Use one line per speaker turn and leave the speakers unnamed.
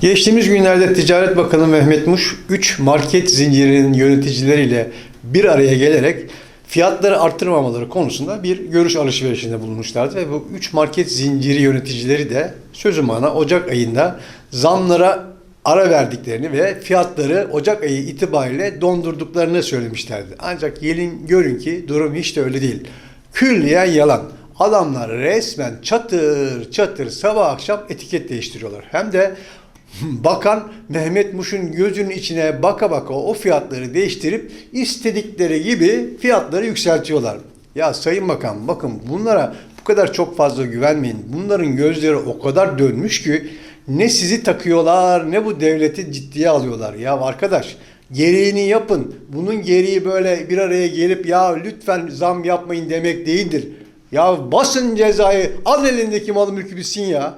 Geçtiğimiz günlerde Ticaret Bakanı Mehmet Muş 3 market zincirinin yöneticileriyle bir araya gelerek fiyatları arttırmamaları konusunda bir görüş alışverişinde bulunmuşlardı ve bu 3 market zinciri yöneticileri de sözüm ana Ocak ayında zamlara ara verdiklerini ve fiyatları Ocak ayı itibariyle dondurduklarını söylemişlerdi. Ancak gelin görün ki durum hiç de öyle değil. Külliyen yalan. Adamlar resmen çatır çatır sabah akşam etiket değiştiriyorlar. Hem de bakan Mehmet Muş'un gözünün içine baka baka o fiyatları değiştirip istedikleri gibi fiyatları yükseltiyorlar. Ya Sayın Bakan bakın bunlara bu kadar çok fazla güvenmeyin. Bunların gözleri o kadar dönmüş ki ne sizi takıyorlar ne bu devleti ciddiye alıyorlar. Ya arkadaş gereğini yapın. Bunun gereği böyle bir araya gelip ya lütfen zam yapmayın demek değildir. Ya basın cezayı al elindeki malı mülkü bitsin ya.